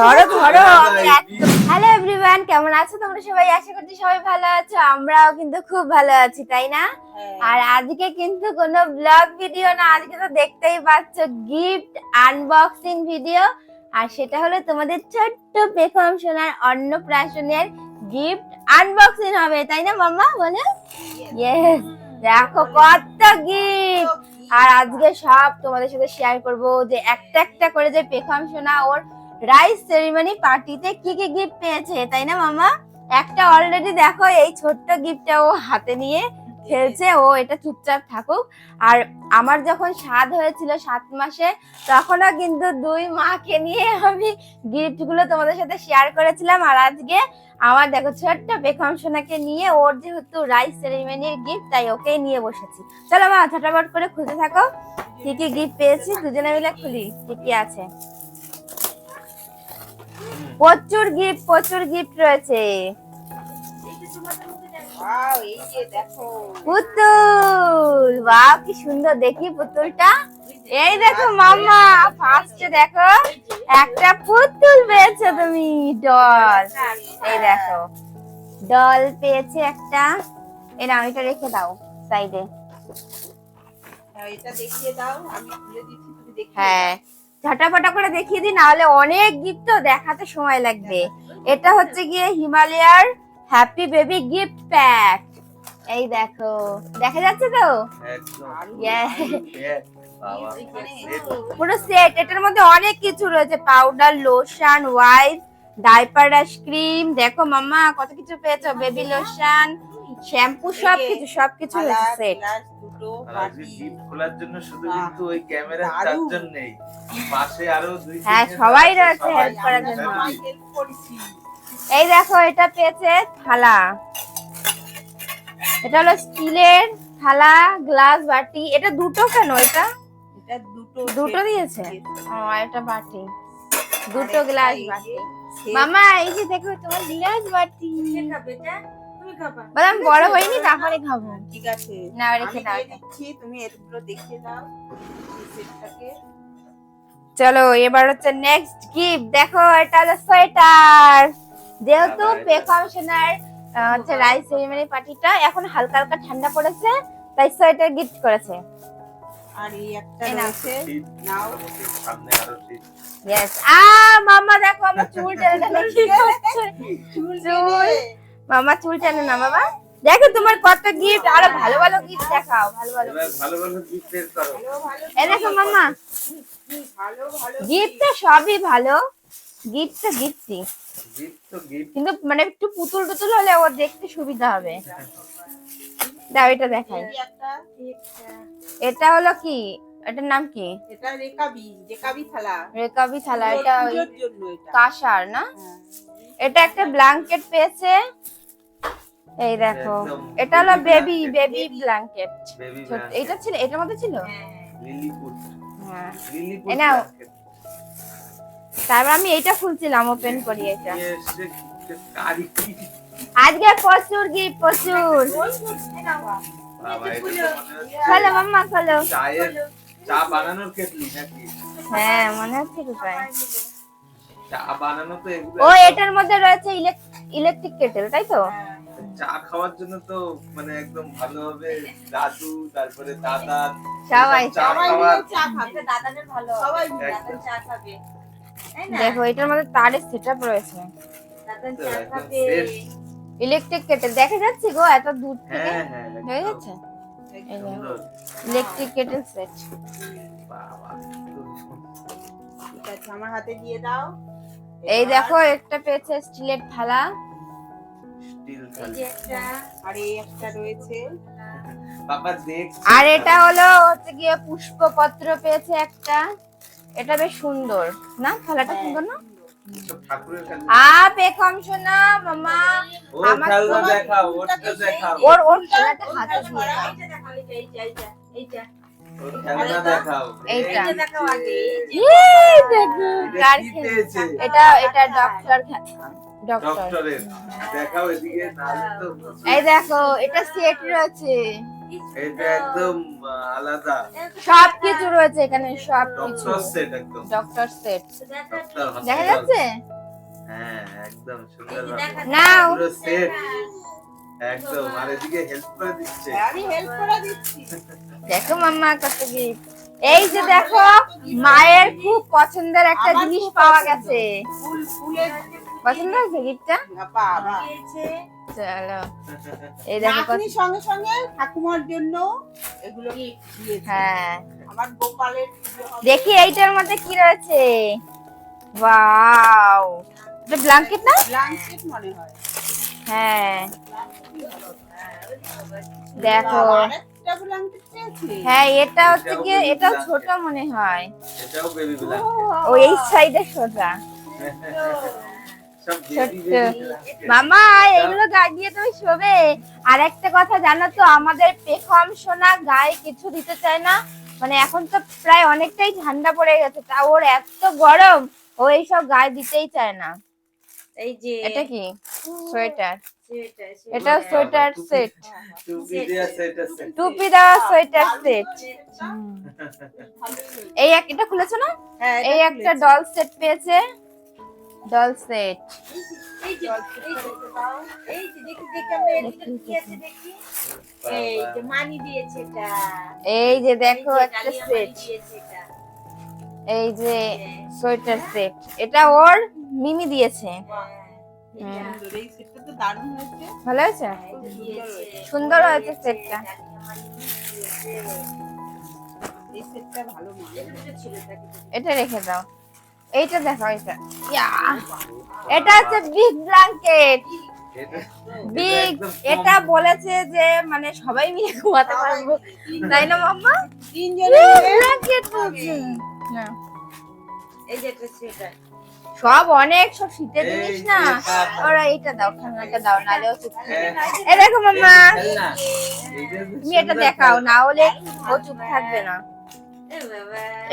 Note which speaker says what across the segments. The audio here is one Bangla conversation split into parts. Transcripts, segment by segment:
Speaker 1: ধরো ধরো হ্যালো এভরিওয়ান কেমন আছো? তোমরা সবাই? আশা করছি সবাই ভালো আছো আমরাও কিন্তু খুব ভালো আছি তাই না? আর আজকে কিন্তু কোনো ব্লগ ভিডিও না আজকে তো দেখতেই পাচ্ছ গিফট আনবক্সিং ভিডিও আর সেটা হলো তোমাদের ছোট্ট পেখম সোনার অন্নপ্রাশনের গিফট আনবক্সিং হবে তাই না মাম্মা বলে? ইয়েস দেখো কত গিফট আর আজকে সব তোমাদের সাথে শেয়ার করব যে একটা একটা করে যে পেখম সোনা ওর রাইস সেরিমনি পার্টিতে কি কি গিফট পেয়েছে, তাই না মামা? একটা অলরেডি দেখো এই ছোট্ট গিফটটা ও হাতে নিয়ে খেলছে, ও এটা চুপচাপ থাকুক। আর আমার যখন স্বাদ হয়েছিল সাত মাসে, তখনও কিন্তু দুই মাকে নিয়ে আমি গিফটগুলো তোমাদের সাথে শেয়ার করেছিলাম। আর আজকে আমার দেখো ছোট্ট বেকম সোনাকে নিয়ে ওর যেহেতু রাইস সেরিমনির গিফট তাই ওকে নিয়ে বসেছি। চলো মা, ঝটাপট করে খুঁজে থাকো। কি কি গিফট পেয়েছি? দুজনে মিলে খুলি, কি কি আছে? প্রচুর গিফট প্রচুর গিফট রয়েছে। পুতুল বাহ কি সুন্দর দেখি পুতুলটা। এই দেখো মামা ফার্স্টে দেখো একটা পুতুল পেয়েছ তুমি ডল এই দেখো ডল পেয়েছে একটা। এই নাও এটা রেখে দাও সাইডে
Speaker 2: হ্যাঁ, এটা দেখিয়ে দাও আমি খুলে দিচ্ছি তুমি দেখিয়ে
Speaker 1: হ্যাঁ ঝটাপটা করে দেখিয়ে দিই নাহলে অনেক গিফট দেখাতে সময় লাগবে। এটা হচ্ছে গিয়ে হিমালয়ার হ্যাপি বেবি গিফট প্যাক এই দেখো দেখা যাচ্ছে তো? পুরো সেট এটার মধ্যে অনেক কিছু রয়েছে। Powder lotion wipe diaper cream দেখো মাম্মা কত কিছু পেয়েছ? বেবি লোশন শ্যাম্পু সব কিছু সব কিছু রয়েছে সেট
Speaker 2: গ্লাস, দুটো
Speaker 3: আর আজকে
Speaker 2: বাটি।
Speaker 3: gift খোলার জন্য শুধু কিন্তু ওই ক্যামেরা চারজন নেই। পাশে আরও দুই
Speaker 1: হ্যাঁ, সবাই রয়েছে help করার জন্য। এই দেখো এটা পেয়েছে থালা। এটা হলো স্টিলের থালা গ্লাস বাটি। এটা দুটো কেন এটা?
Speaker 2: এটা দুটো
Speaker 1: দুটো দিয়েছে। ও এটা বাটি। দুটো গ্লাস বাটি। মামা এই যে দেখো তোমার গ্লাস বাটি।
Speaker 2: খাবা?
Speaker 1: বললাম বড় হয়নি তারপরে খাব।
Speaker 2: ঠিক আছে।
Speaker 1: না, রেখে দাও
Speaker 2: দিচ্ছি তুমি এগুলো দেখিয়ে দাও
Speaker 1: চলো এবার হচ্ছে নেক্সট গিফট দেখো এটা হলো সোয়েটার। যেহেতু। পেকম সোনার আহ, হচ্ছে রাইস সেরিমনি পার্টিটা এখন হালকা হালকা ঠান্ডা পড়েছে তাই সোয়েটার গিফট করেছে।
Speaker 2: আর এই একটা রয়েছে নাও।
Speaker 3: সামনে আরও
Speaker 1: ইয়েস আ মামা দেখো আমার চুল টেনে টেনে কি করছে। চুল মামা চুল টেনে না বাবা দেখো তোমার কত গিফট আরও ভালো ভালো গিফট দেখাও ভালো ভালো
Speaker 3: ভালো ভালো gift বের করো।
Speaker 2: ভালো ভালো
Speaker 1: দেখো মামা।
Speaker 2: ভালো ভালো
Speaker 1: গিফট তো সবই ভালো। গিফট তো গিফটই কিন্তু মানে একটু পুতুল টুতুল হলে ওর দেখতে সুবিধা হবে। দাও এটা দেখাই।
Speaker 2: একটা।
Speaker 1: এটা হলো কি? এটার নাম কি?
Speaker 2: এটা রেকাবি রেকাবি থালা।
Speaker 1: রেকাবি থালা এটা কাঁসার না?
Speaker 2: হ্যাঁ।
Speaker 1: এটা একটা ব্ল্যাঙ্কেট পেয়েছে। এই দেখো। এটা হলো বেবি বেবি ব্ল্যাঙ্কেট এটা ছিল এটার মধ্যে ছিল?
Speaker 3: লিলিপুট
Speaker 1: হ্যাঁ।
Speaker 3: লিলিপুট
Speaker 1: নাও।
Speaker 3: blanket।
Speaker 1: তারপর আমি এইটা খুলছিলাম ওপেন করি এটা? আজকে প্রচুর গিফট প্রচুর।
Speaker 3: এটা
Speaker 1: খোলো মাম্মা খোলো।
Speaker 3: চা বানানোর কেটলি নাকি?
Speaker 1: হ্যাঁ মনে হচ্ছে তো তাই
Speaker 3: চা বানানো তো এগুলো
Speaker 1: ও এটার মধ্যে রয়েছে ইলেকট্রিক কেটেল তাই তো?
Speaker 3: চা খাওয়ার জন্য তো মানে একদম ভালোভাবে দাদু তারপরে দাদা
Speaker 1: সবাই।
Speaker 2: সবাই চা খাবে দাদাদের ভালো সবাই চা খাবে।
Speaker 1: দেখো এটার মধ্যে তারের সেটআপ রয়েছে। ইলেকট্রিক কেটেল দেখা যাচ্ছে গো এত দূর থেকে?
Speaker 3: হ্যাঁ হ্যাঁ
Speaker 1: হয়ে যাচ্ছে। Electric kettle set.
Speaker 2: ঠিক আছে আমার হাতে দিয়ে দাও।
Speaker 1: এই দেখো একটা পেয়েছে স্টিলের থালা।
Speaker 2: এই যে একটা আর এই একটা রয়েছে।
Speaker 1: আর এটা হলো হচ্ছে গিয়ে পুষ্পপত্র পেয়েছে একটা। এটা বেশ সুন্দর। না থালাটা সুন্দর না?
Speaker 3: সব ঠাকুরের কাছে
Speaker 1: আ মামা আমার
Speaker 3: দেখাও ওরটা দেখাও।
Speaker 1: ওর ওর খেলাটা হাতে দিয়ে দাও।
Speaker 3: ওর খেলনা দেখাও।
Speaker 1: এইটা।
Speaker 3: এই
Speaker 2: দেখাও আগে,
Speaker 3: যে-
Speaker 1: ইয়ে, দেখো
Speaker 3: এটা
Speaker 1: এটা ডক্টর ডক্টর।
Speaker 3: ডক্টরের। দেখাও এদিকে
Speaker 1: এই দেখো এটা সেট রয়েছে।
Speaker 3: এটা একদম আলাদা।
Speaker 1: সব কিছু রয়েছে এখানে সব কিছু।
Speaker 3: ডক্টর সেট একদম।
Speaker 1: ডক্টর সেট দেখা যাচ্ছে?
Speaker 3: হ্যাঁ একদম সুন্দর
Speaker 1: নাও।
Speaker 3: পুরো সেট একদম আর এদিকে হেল্প করে দিচ্ছে।
Speaker 2: আমি হেল্প করে দিচ্ছি।
Speaker 1: দেখো মাম্মা কত গিফট এই যে দেখো মায়ের খুব পছন্দের একটা জিনিস পাওয়া গেছে।
Speaker 2: ফুল
Speaker 1: পছন্দ হয়েছে গিফটটা
Speaker 2: বাবা
Speaker 1: চলো এই দেখো
Speaker 2: নাতনির সঙ্গে সঙ্গে ঠাকুমার জন্য এগুলো
Speaker 1: হ্যাঁ।
Speaker 2: আমার গোপালের
Speaker 1: দেখি এইটার মধ্যে কি রয়েছে। ওয়াও। এটা ব্ল্যাঙ্কেট না?
Speaker 2: ব্ল্যাঙ্কেট মনে হয়।
Speaker 1: হ্যাঁ। দেখো।
Speaker 2: ব্ল্যাঙ্কেট চেয়েছে।
Speaker 1: হ্যাঁ এটা হচ্ছে কি এটাও ছোট মনে হয়।
Speaker 3: এটাও বেবি
Speaker 2: ও,
Speaker 3: ব্ল্যাঙ্কেট
Speaker 1: ও এই সাইডে সোজা। মামা এগুলো গায়ে দিয়ে তুমি শোবে। আর একটা কথা জানো তো আমাদের পেখম সোনা গায়ে কিছু দিতে চায় না। মানে এখন তো প্রায় অনেকটাই ঠান্ডা পড়ে গেছে। তা ওর এত গরম ও এইসব গায়ে দিতেই চায় না।
Speaker 4: এই যে
Speaker 1: এটা কি? সোয়েটার।
Speaker 4: সোয়েটার,
Speaker 1: এটা সোয়েটার সেট।
Speaker 3: টুপি দেয়া সেট।
Speaker 1: টুপি দেওয়া সোয়েটার সেট। এই এক এটা খুলেছো না?
Speaker 2: হ্যাঁ,
Speaker 1: এই একটা ডল সেট পেয়েছে। Doll set.
Speaker 4: এই যে এই যে দেখি দেখি আমরা এর কি আছে দেখি। এই যে মানি দিয়েছে এটা।
Speaker 1: এই যে দেখো একটা সেট। এই যে সোয়েটার সেট। এটা ওর মিমি দিয়েছে।
Speaker 4: হ্যাঁ,
Speaker 1: ভালো হয়েছে? সুন্দর হয়েছে সেটটা।
Speaker 4: এটা
Speaker 1: রেখে দাও। এইটা দেখো এটা ইয়া। এটা হচ্ছে বিগ ব্ল্যাঙ্কেট বিগ এটা বলেছে যে মানে সবাই মিলে ঘুমাতে পারব। তাই না মাম্মা?
Speaker 2: তিনজনে
Speaker 1: ব্ল্যাঙ্কেট না
Speaker 4: এই যে
Speaker 1: সব অনেক সব শীতের জিনিস না? ওরা এইটা দাও খেলনাটা দাও নাহলে ও চুপ থাকবে।
Speaker 3: হ্যাঁ,
Speaker 1: এই দেখো মাম্মা। তুমি এটা দেখাও না হলে ও চুপ থাকবে না।
Speaker 4: এ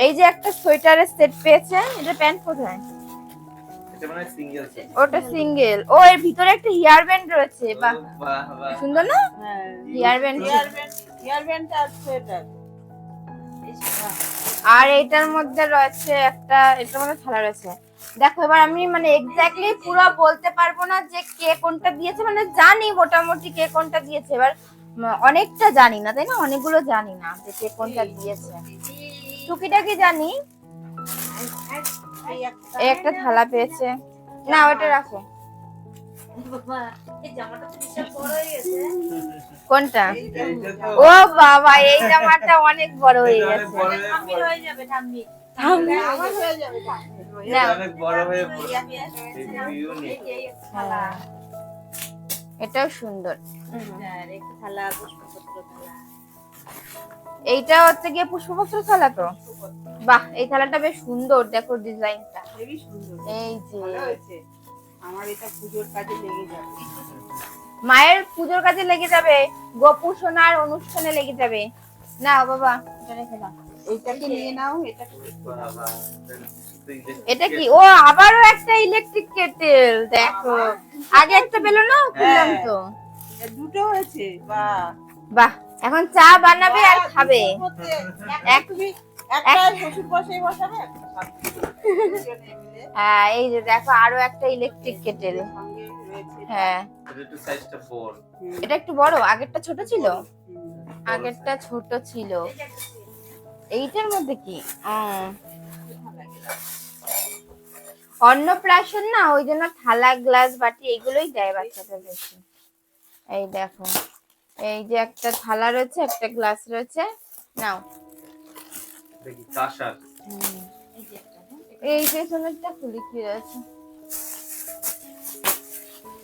Speaker 1: এই যে একটা সোয়েটারের সেট পেয়েছে এটা প্যান্ট কোথায়?
Speaker 3: এটা মানে সিঙ্গেল সেট।
Speaker 1: ওটা সিঙ্গেল। ও এর ভিতরে একটা হেয়ার ব্যান্ড রয়েছে বাহ। সুন্দর না?
Speaker 2: হ্যাঁ।
Speaker 1: Hair band.
Speaker 2: হেয়ার ব্যান্ড আর সোয়েটার।
Speaker 1: আর এইটার মধ্যে রয়েছে একটা এটার মধ্যে থালা রয়েছে। দেখো এবার আমি মানে এক্স্যাক্টলি পুরো বলতে পারব না যে কে কোনটা দিয়েছে মানে জানি মোটামুটি কে কোনটা দিয়েছে। এবার অনেকটা জানি না তাই না? অনেকগুলো জানি না যে কে কোনটা দিয়েছে। টুকিটাকি জানি?
Speaker 2: এই একটা
Speaker 1: থালা পেয়েছে। না ওটা রাখো।
Speaker 4: বাবা এই জামাটা তো বিশাল বড় হয়ে গেছে।
Speaker 1: কোনটা? ও বাবা এই জামাটা অনেক বড় হয়ে গেছে।
Speaker 3: হয়ে।
Speaker 4: হয়ে
Speaker 2: হয়ে
Speaker 3: হয়ে
Speaker 1: হ্যাঁ। এটাও সুন্দর।
Speaker 4: থালা পুষ্পপত্র থালা।
Speaker 1: এইটা হচ্ছে গিয়ে পুষ্পপত্র থালা তো। বাহ এই থালাটা বেশ সুন্দর দেখো ডিজাইনটা।
Speaker 2: সুন্দর।
Speaker 1: এই যে।
Speaker 2: আমার এটা পুজোর কাজে লেগে যাবে।
Speaker 1: মায়ের পুজোর কাজে লেগে যাবে গোপু সোনার অনুষ্ঠানে লেগে যাবে। না বাবা এটা রেখে দাও।
Speaker 2: এইটাকে নিয়ে নাও। এটা
Speaker 1: কি? ও আবারও একটা ইলেকট্রিক কেটেল দেখো। আগে একটা পেল না খুললাম
Speaker 2: হ্যাঁ।
Speaker 1: তো।
Speaker 2: দুটো হয়েছে বাহ।
Speaker 1: বাহ এখন চা বানাবে আর খাবে। হ্যাঁ এই যে দেখো আরও একটা ইলেকট্রিক কেটেল হ্যাঁ।
Speaker 3: এটা একটু সাইজটা বড়।
Speaker 2: হুম,
Speaker 1: এটা একটু বড় আগেরটা ছোট ছিল? আগেরটা ছোট ছিল। এইটার মধ্যে কি? অন্নপ্রাশন না ওই জন্য থালা গ্লাস বাটি এগুলোই দেয় বাচ্চাদের বেশি। এই দেখো। এই যে একটা থালা রয়েছে একটা গ্লাস রয়েছে। নাও।
Speaker 3: দেখি কাঁসার।
Speaker 1: এই পেছনেরটা খুলি কি রয়েছে?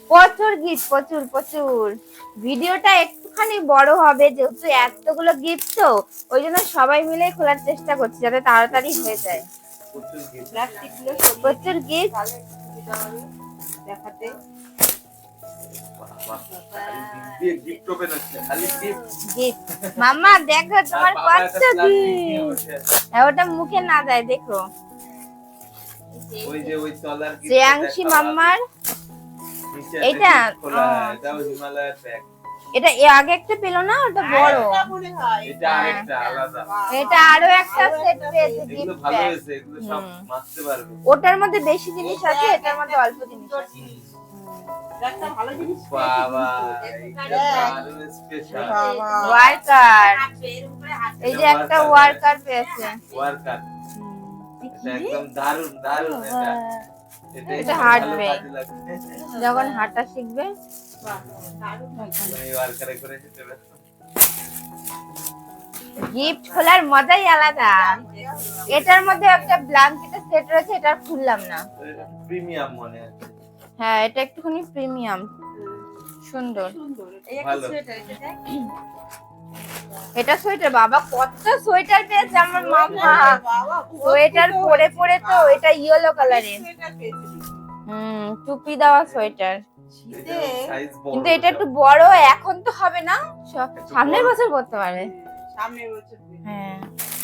Speaker 1: প্রচুর গিফট প্রচুর প্রচুর। ভিডিওটা একটুখানি বড় হবে যেহেতু এতগুলো গিফট তো ওই জন্য সবাই মিলে খোলার চেষ্টা করছি যাতে তাড়াতাড়ি হয়ে যায়।
Speaker 3: প্রচুর
Speaker 1: গিফট
Speaker 2: দেখাতে।
Speaker 1: মাম্মা দেখো তোমার কত। হ্যাঁ, ওটা মুখে না দেয় দেখো।
Speaker 3: ওই যে ওই তলার
Speaker 1: শ্রেয়াংশী মাম্মার।
Speaker 3: এটাও হিমালয়ের ব্যাগ
Speaker 1: এটা এ আগে একটা পেল না? ওটা বড়।
Speaker 2: মনে হয়।
Speaker 3: এটা আরেকটা আলাদা।
Speaker 1: এটা আরও একটা সেট পেয়েছে গিফট
Speaker 3: ভালো হয়েছে এগুলো সব মাখতে পারবে।
Speaker 1: ওটার মধ্যে বেশি জিনিস আছে এটার মধ্যে অল্প জিনিস আছে। ওয়ার্কার। এই যে একটা ওয়ার্কার পেয়েছে।
Speaker 3: ওয়ার্কার একদম দারুণ দারুণ এটা। এটা
Speaker 1: এটা হাঁটবে। যখন হাঁটা শিখবে। গিফট খোলার মজাই আলাদা। এটার মধ্যে একটা ব্ল্যাঙ্কেটের সেট রয়েছে এটা আর খুললাম না।
Speaker 3: প্রিমিয়াম মনে আছে।
Speaker 1: হ্যাঁ এটা একটুখানি প্রিমিয়াম। সুন্দর।
Speaker 2: সুন্দর।
Speaker 4: এই একটা
Speaker 3: ভালো।
Speaker 4: সোয়েটার, এটা
Speaker 1: সোয়েটার বাবা কত সোয়েটার পেয়েছে আমার মামা। সোয়েটার পরে পরে তো এটা ইয়েলো কালারের
Speaker 2: সোয়েটার
Speaker 1: হুম টুপি দেওয়া সোয়েটার। কিন্তু এটা একটু বড় এখন তো হবে না। সামনের বছর পড়তে পারে।
Speaker 2: সামনে
Speaker 1: হ্যাঁ।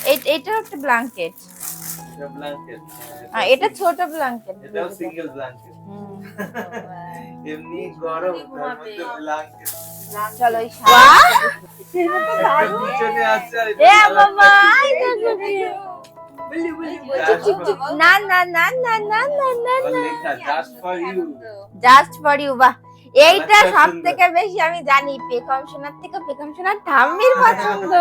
Speaker 1: এই- এইটাও একটা ব্ল্যাঙ্কেট
Speaker 3: এটা
Speaker 1: হ্যাঁ এটা ছোট ব্ল্যাঙ্কেট
Speaker 3: এটাও সিঙ্গেল ব্ল্যাঙ্কেট। এমনি গরম তার মধ্যে ব্ল্যাঙ্কেট
Speaker 1: চলো এই
Speaker 3: পিছনে আছে
Speaker 1: এ বাবা এই দেখো কি।
Speaker 2: বলি বলি
Speaker 3: Just
Speaker 1: চুপ, চুপ। না না না না না না না
Speaker 3: just for you
Speaker 1: just for you বাহ এইটা সব থেকে বেশি আমি জানি পেকম সোনার থেকে পেকম সোনার ঠাম্মির পছন্দ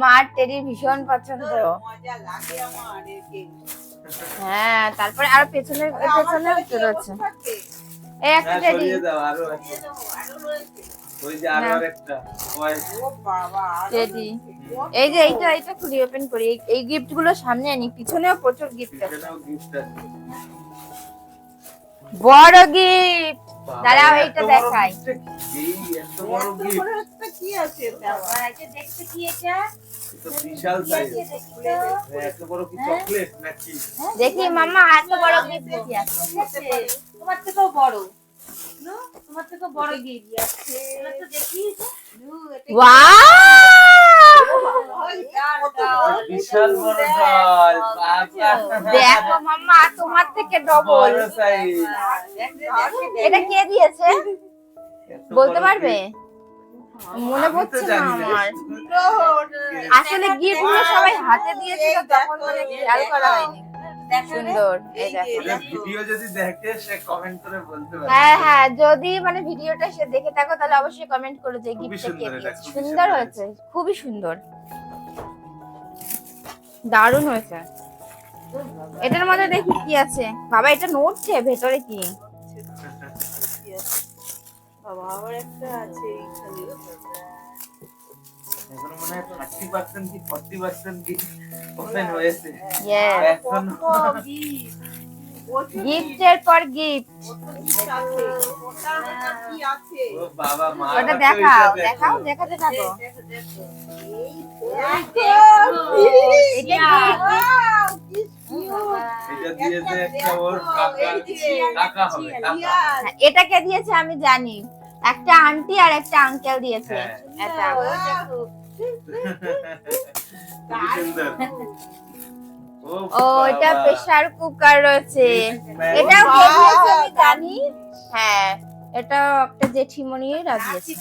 Speaker 1: মার টেরির ভীষণ পছন্দ
Speaker 2: একে
Speaker 1: হ্যাঁ তারপরে আর পেছনে পেছনে রয়েছে। এই একটা
Speaker 2: কত
Speaker 1: এই যে এইটা এইটা খুলি ওপেন করি। এই- এই গিফটগুলো সামনে আনি। পিছনেও প্রচুর গিফট আছে। বড় গিফট দাঁড়াও, এইটা দেখাই।
Speaker 3: কি?
Speaker 2: আছে? এটা
Speaker 4: দেখতে কি এটা?
Speaker 3: বিশাল সাইজ
Speaker 4: দেখি
Speaker 3: এত বড় কি চকলেট নাকি?
Speaker 1: দেখি মামা এত বড় গিফট কি আছে
Speaker 4: তোমার থেকেও বড়। তোমার থেকেও বড় গিফট আছে। দেখি
Speaker 1: ওয়াও!
Speaker 3: বিশাল বড়
Speaker 1: দেখো মাম্মা তোমার থেকে ডবল। এটা কে দিয়েছে? বলতে পারবে? মনে পড়ছে না আমার। আসলে গিফটগুলো সবাই হাতে দিয়েছিল তখন মানে খেয়াল করা হয়নি।
Speaker 4: দেখো।
Speaker 1: সুন্দর
Speaker 3: এটা ভিডিও যদি দেখে সে কমেন্ট করে বলতে পারে
Speaker 1: হ্যাঁ হ্যাঁ যদি মানে ভিডিওটা সে দেখে থাকো তাহলে অবশ্যই কমেন্ট করো যে গিফটটা কে দিয়েছে। সুন্দর। হয়েছে খুবই সুন্দর। দারুণ হয়েছে। এটার মধ্যে দেখি কি আছে? বাবা এটা নড়ছে? ভেতরে কি?
Speaker 2: বাবা আবার একটা আছে এইখানে।
Speaker 3: এখন মনে হয় থার্টি পার্সেন্ট কি ফর্টি পার্সেন্ট কি ওপেন হয়েছে।
Speaker 1: গিফটের পর গিফট ওটা দেখাও দেখাও দেখাতে থাকো। এটা
Speaker 2: কি?
Speaker 3: দিয়েছে
Speaker 1: হ্যাঁ, এটা কে দিয়েছে আমি জানি। একটা আন্টি আর একটা আঙ্কেল দিয়েছে।
Speaker 3: হ্যাঁ।
Speaker 1: এটা।
Speaker 3: ও
Speaker 1: এটা প্রেসার কুকার রয়েছে। এটা আমি জানি? হ্যাঁ এটা একটা জেঠিমনিরা দিয়েছে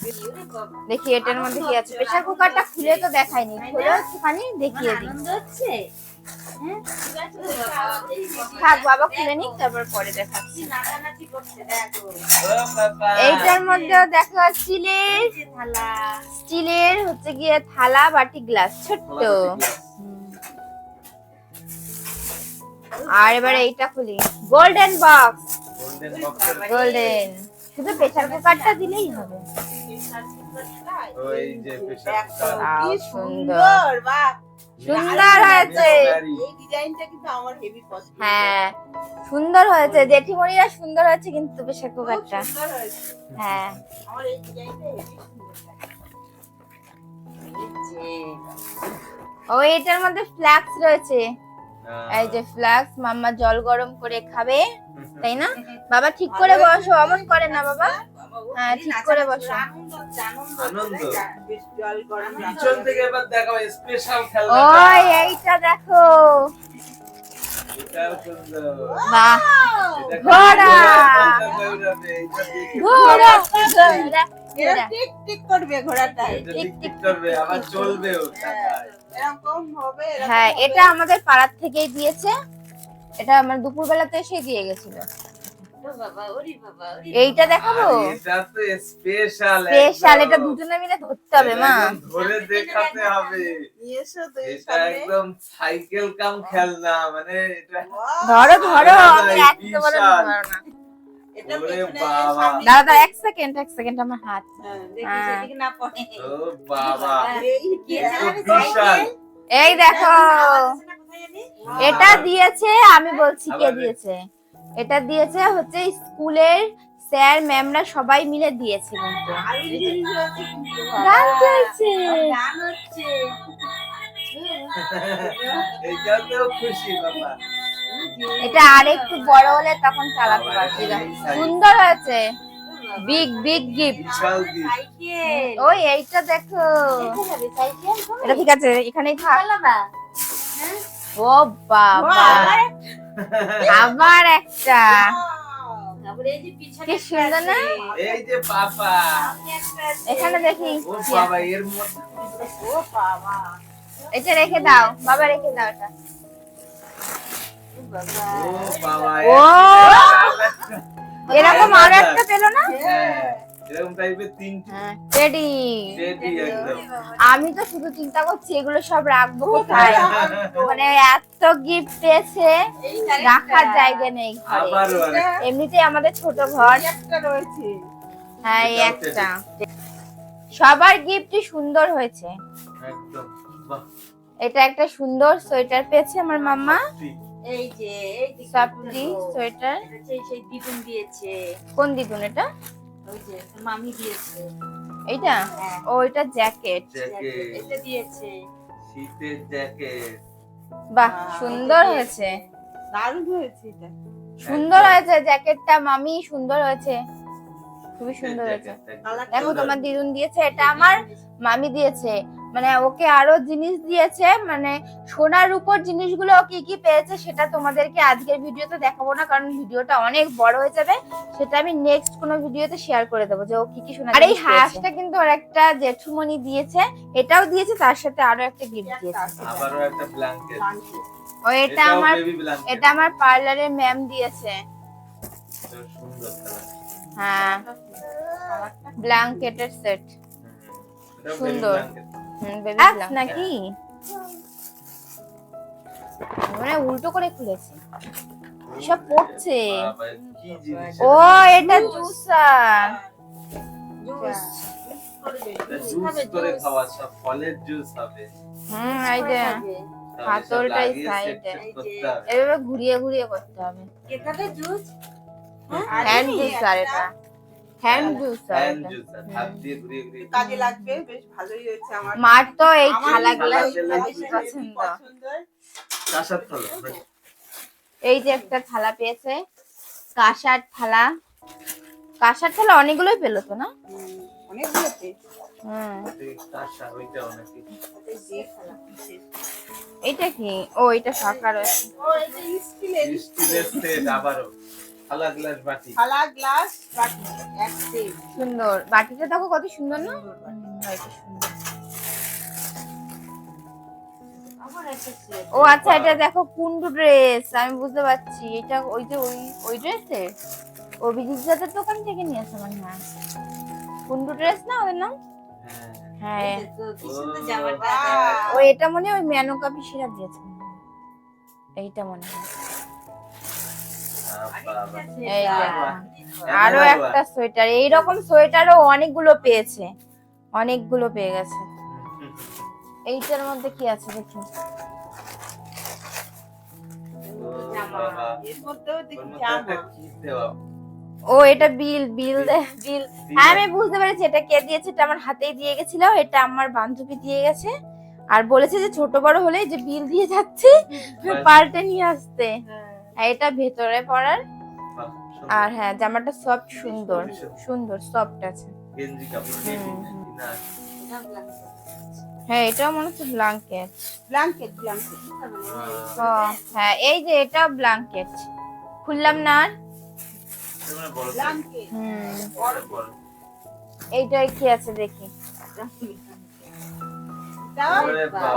Speaker 1: দেখি এটার মধ্যে কি আছে? প্রেসার কুকারটা খুলে তো দেখাইনি। খুলে একটুখানি দেখিয়ে দিই।
Speaker 4: আনন্দ হচ্ছে। হ্যাঁ?
Speaker 1: থাক বাবা খুলে নিক তারপর পরে দেখাচ্ছি।
Speaker 3: বাবা।
Speaker 1: এইটার মধ্যেও দেখা স্টিলের স্টিলের হচ্ছে গিয়ে থালা বাটি গ্লাস ছোট্ট। আর এবার এইটা খুলি। গোল্ডেন বক্স
Speaker 3: গোল্ডেন বক্সের
Speaker 1: গোল্ডেন শুধু প্রেসার কুকারটা দিলেই হবে।
Speaker 3: ওই যে প্রেসার
Speaker 2: কি
Speaker 1: সুন্দর।
Speaker 2: সুন্দর বাহ।
Speaker 1: সুন্দর হয়েছে।
Speaker 2: এই ডিজাইনটা কিন্তু আমার হেভি পছন্দ
Speaker 1: হ্যাঁ সুন্দর হয়েছে। জেঠিমণিরা সুন্দর হয়েছে কিন্তু প্রেসার কুকারটা
Speaker 2: সুন্দর হয়েছে।
Speaker 1: হ্যাঁ।
Speaker 2: আমার এই ডিজাইনটা হেভি সুন্দর।
Speaker 1: ও এটার মধ্যে ফ্লাক্স রয়েছে। এই যে ফ্লাক্স মাম্মা জল গরম করে খাবে তাই না? বাবা ঠিক করে বসো অমন করে না বাবা। হ্যাঁ ঠিক করে বসো।
Speaker 4: আনন্দ হচ্ছে আনন্দ।
Speaker 3: আনন্দ
Speaker 2: বেশ জল গরম
Speaker 3: পিছন থেকে এবার দেখাও স্পেশাল খেলনা
Speaker 1: ওই এইটা দেখো। বাহ ঘোড়া।
Speaker 3: ঘোড়া
Speaker 1: ঘোড়া।
Speaker 2: টিক টিক করবে ঘোড়াটা
Speaker 3: এটা টিক টিক করবে আবার চলবেও টাকায়।
Speaker 2: এরকম হবে
Speaker 1: হ্যাঁ এটা আমাদের পাড়ার থেকেই দিয়েছে। এটা আমার দুপুর বেলাতে এসে দিয়ে গেছিল।
Speaker 4: ও বাবা ওরে বাবা ওরে
Speaker 1: এইটা দেখাবো?
Speaker 3: এটা তো স্পেশাল
Speaker 1: স্পেশাল এটা দুজনে মিলে ধরতে হবে মা।
Speaker 3: ধরে দেখাতে হবে। এটা একদম সাইকেল কাম খেলনা মানে এটা
Speaker 1: ধরো ধরো আমি না। দাদা দাদা এক সেকেন্ড এক সেকেন্ড আমার হাত।
Speaker 2: হ্যাঁ,
Speaker 4: দেখি
Speaker 1: হ্যাঁ।
Speaker 4: সেদিকে না পড়ে।
Speaker 3: ও বাবা।
Speaker 2: এই
Speaker 4: কে
Speaker 2: দেখ।
Speaker 4: জানি?
Speaker 1: এটা দিয়েছে আমি বলছি কে দিয়েছে? এটা দিয়েছে হচ্ছে স্কুলের স্যার ম্যামরা সবাই মিলে দিয়েছে। গান চলছে
Speaker 4: গান হচ্ছে
Speaker 3: এইটা তো খুশি বাবা।
Speaker 1: এটা আর একটু বড় হলে তখন চালাতে পারছি সুন্দর হয়েছে। বিগ বিগ গিফট ওই এইটা দেখো। এটা ঠিক আছে এখানেই থাক। ও বাবা। আবার একটা। কি সুন্দর না?
Speaker 3: এই যে।
Speaker 1: এখানে দেখি।
Speaker 3: ও বাবা এর মধ্যে।
Speaker 2: ও বাবা
Speaker 1: এটা রেখে দাও বাবা রেখে দাও এটা।
Speaker 4: ও
Speaker 1: এরকম আরও একটা পেল না?
Speaker 3: হ্যাঁ এরকম টাইপের তিনটে। টেডি
Speaker 1: আমি তো শুধু চিন্তা করছি এগুলো সব রাখব কোথায়? মানে এত গিফট পেয়েছে রাখার জায়গা নেই। ঘরে এমনিতেই আমাদের ছোট ঘর।
Speaker 2: একটা রয়েছে।
Speaker 1: হ্যাঁ একটা। সবার গিফটই সুন্দর হয়েছে। এটা একটা সুন্দর সোয়েটার পেয়েছে আমার মাম্মা।
Speaker 4: এই যে এই
Speaker 1: সাপটি সোয়েটার।
Speaker 4: সেই সেই দ্বিগুণ দিয়েছে।
Speaker 1: কোন দিদুন এটা?
Speaker 4: ওই যে মামি দিয়েছে।
Speaker 1: এইটা?
Speaker 4: হ্যাঁ।
Speaker 1: ও এটা জ্যাকেট।
Speaker 3: জ্যাকেট।
Speaker 4: এটা দিয়েছে।
Speaker 3: শীতের জ্যাকেট।
Speaker 1: বাহ
Speaker 2: বাহ,
Speaker 1: সুন্দর হয়েছে।
Speaker 2: দারুণ হয়েছে এটা।
Speaker 1: সুন্দর হয়েছে জ্যাকেটটা মামি সুন্দর হয়েছে। খুবই সুন্দর হয়েছে। দেখো তোমার দিদুন দিয়েছে এটা আমার মামি দিয়েছে। মানে ওকে আরও জিনিস দিয়েছে মানে সোনার উপর জিনিসগুলো ও কি কি পেয়েছে সেটা তোমাদেরকে আজকের ভিডিওতে দেখাবো না কারণ ভিডিওটা অনেক বড় হয়ে যাবে। সেটা আমি নেক্সট কোনো ভিডিওতে শেয়ার করে দেবো যে ও কি কি সোনা আর এই হাঁসটা কিন্তু ওর একটা জেঠুমনি দিয়েছে এটাও দিয়েছে তার সাথে আরও একটা গিফট দিয়েছে।
Speaker 3: আবারও একটা ব্ল্যাঙ্কেট
Speaker 1: ও এটা আমার এটা আমার পার্লারের ম্যাম দিয়েছে। হ্যাঁ ব্ল্যাঙ্কেটের সেট সুন্দর। হুম নাকি? মানে উল্টো করে খুলেছে। সব পড়ছে। ও এটা? জুসার।
Speaker 4: জুস
Speaker 3: এটা জুস করে খাওয়া সব ফলের জুস হবে।
Speaker 1: হুম এই যে
Speaker 3: তাহলে সব
Speaker 1: হাতলটাই
Speaker 3: হবে।
Speaker 1: এভাবে ঘুরিয়ে ঘুরিয়ে করতে হবে।
Speaker 4: জুস
Speaker 1: হ্যান্ড জুসার এটা। হ্যান্ড জুসার
Speaker 3: Hand juicer, হাত দিয়ে ঘুরিয়ে ঘুরিয়ে
Speaker 2: কাজে লাগবে বেশ ভালোই হয়েছে আমার।
Speaker 1: মার তো এই থালাগুলো বেশি পছন্দ।
Speaker 2: পছন্দ
Speaker 3: কাঁসার থালা
Speaker 1: এই যে একটা থালা পেয়েছে কাঁসার থালা। কাঁসার থালা অনেকগুলোই পেল তো না?
Speaker 2: হুম, অনেক হয়েছে
Speaker 1: হুম।
Speaker 3: এই কাঁসা ওইটা অনেকে
Speaker 1: এইটা কি? ও এটা ফাঁকা রয়েছে
Speaker 2: ও এটা স্টিলের
Speaker 3: স্টিলের সেট আবারও থালা গ্লাস বাটি।
Speaker 2: থালা গ্লাস বাটি এক সেট
Speaker 1: সুন্দর। বাটিটা দেখো কত সুন্দর না। ও আচ্ছা এটা দেখো কুন্ডু ড্রেস আমি বুঝতে পারছি। এটা ওই যে ওই ওই ড্রেসের অভিজিৎ দাদার দোকান থেকে নিয়ে আসা মনে হয়। কুন্ডু ড্রেস না ওদের নাম?
Speaker 3: হ্যাঁ।
Speaker 1: হ্যাঁ। ও। এটা মনে হয় ওই মেনকা পিসিরা দিয়েছে। এইটা মনে হয়।
Speaker 3: আরও
Speaker 1: একটা সোয়েটার এইরকম সোয়েটারও অনেকগুলো পেয়েছে। অনেকগুলো পেয়ে গেছে। এইটার মধ্যে কি আছে দেখি?
Speaker 3: ও
Speaker 1: এটা বিল বিল বিল। হ্যাঁ আমি বুঝতে পেরেছি এটা কে দিয়েছে এটা আমার হাতেই দিয়ে গেছিল এটা আমার বান্ধবী দিয়ে গেছে। আর বলেছে যে ছোট বড় হলে যে বিল দিয়ে যাচ্ছি পাল্টে নিয়ে আসতে। আর এটা ভেতরে পড়ার? আর হ্যাঁ জামাটা সফট সুন্দর।
Speaker 3: সুন্দর।
Speaker 1: সফট আছে?
Speaker 4: এটা।
Speaker 1: হ্যাঁ এটাও মনে হচ্ছে ব্ল্যাঙ্কেট
Speaker 2: ব্ল্যাঙ্কেট ব্ল্যাঙ্কেট
Speaker 1: ও হ্যাঁ এই যে এটাও ব্ল্যাঙ্কেট খুললাম না আর?
Speaker 3: মানে।
Speaker 1: এইটাই কি আছে দেখি?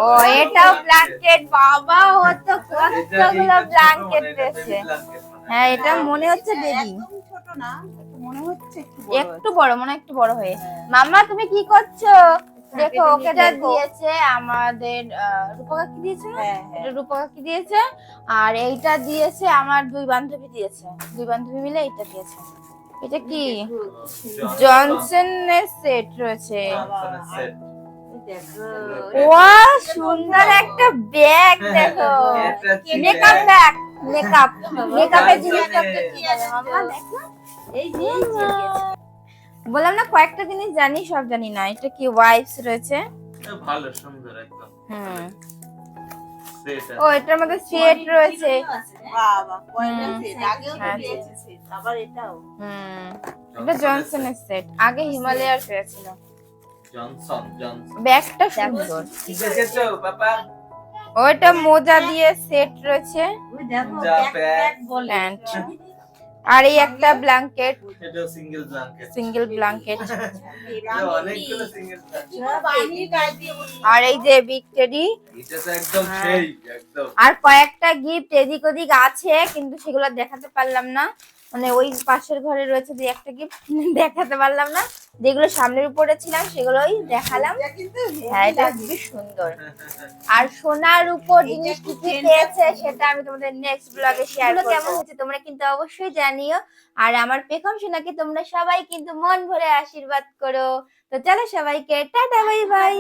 Speaker 1: ও এটাও ব্ল্যাঙ্কেট বাবা ও তো কতগুলো ব্ল্যাঙ্কেট
Speaker 3: ছোট মনে হয়, এটা মনে। হয়।
Speaker 1: হ্যাঁ এটা মনে হচ্ছে বেবি
Speaker 2: ছোট না একটু মনে হচ্ছে একটু বড়।
Speaker 1: মনে একটু বড় হয়ে।
Speaker 2: হ্যাঁ।
Speaker 1: মাম্মা তুমি কি করছ? দেখো ওকে যা দিয়েছে। আমাদের আহ, রূপকা কি দিয়েছে
Speaker 2: হ্যাঁ হ্যাঁ।
Speaker 1: এটা রূপকা কি দিয়েছে? আর এইটা দিয়েছে আমার দুই বান্ধবী দিয়েছে। দুই বান্ধবী মিলে এইটা দিয়েছে। এটা কি? জনসনের সেট রয়েছে। ওয়া সুন্দর একটা ব্যাগ দেখো। মেকআপ ব্যাগ মেকআপ মেকআপের
Speaker 3: জনসনের-
Speaker 1: জিনিসপত্র কি আছে? মাম্মা দেখো
Speaker 2: এই যে
Speaker 1: বললাম না কয়েকটা জিনিস জানি সব জানি না। এটা কি ওয়াইপস রয়েছে?
Speaker 3: ভালো সুন্দর একদম।
Speaker 1: হুম। ও এটার মধ্যে সেট রয়েছে।
Speaker 2: বাবা কয়টা
Speaker 1: হুম।
Speaker 2: সেট। আগেও তো। আবার এটাও।
Speaker 1: হুম। এটা জনসনের সেট আগে হিমালয়ার পেয়েছিল।
Speaker 3: জনসন জনসন
Speaker 1: ব্যাগটা সুন্দর।
Speaker 3: কি দেখেছ পাপা?
Speaker 1: ও এটা মোজা দিয়ে সেট রয়েছে। আর এই একটা ব্ল্যাঙ্কেট
Speaker 3: এটা সিঙ্গেল ব্ল্যাঙ্কেট
Speaker 1: সিঙ্গেল
Speaker 3: অনেকগুলো সিঙ্গেল
Speaker 1: আর এই যে বিগ টেডি
Speaker 3: এটা তো একদম। সেই একদম।
Speaker 1: আর কয়েকটা গিফট এদিক ওদিক আছে কিন্তু সেগুলো দেখাতে পারলাম না। মানে ওই পাশের ঘরে রয়েছে যে একটা গিফট দেখাতে পারলাম না। যেগুলো সামনের উপরে ছিলাম সেগুলোই দেখালাম। হ্যাঁ এটা খুবই সুন্দর। আর সোনার উপর জিনিস কি কি পেয়েছে সেটা আমি তোমাদের নেক্সট ব্লগে শেয়ার করব। কেমন হচ্ছে তোমরা কিন্তু অবশ্যই জানিও। আর আমার পেখম সোনাকে তোমরা সবাই কিন্তু মন ভরে আশীর্বাদ করো। তো চলো সবাইকে টাটা বাই বাই।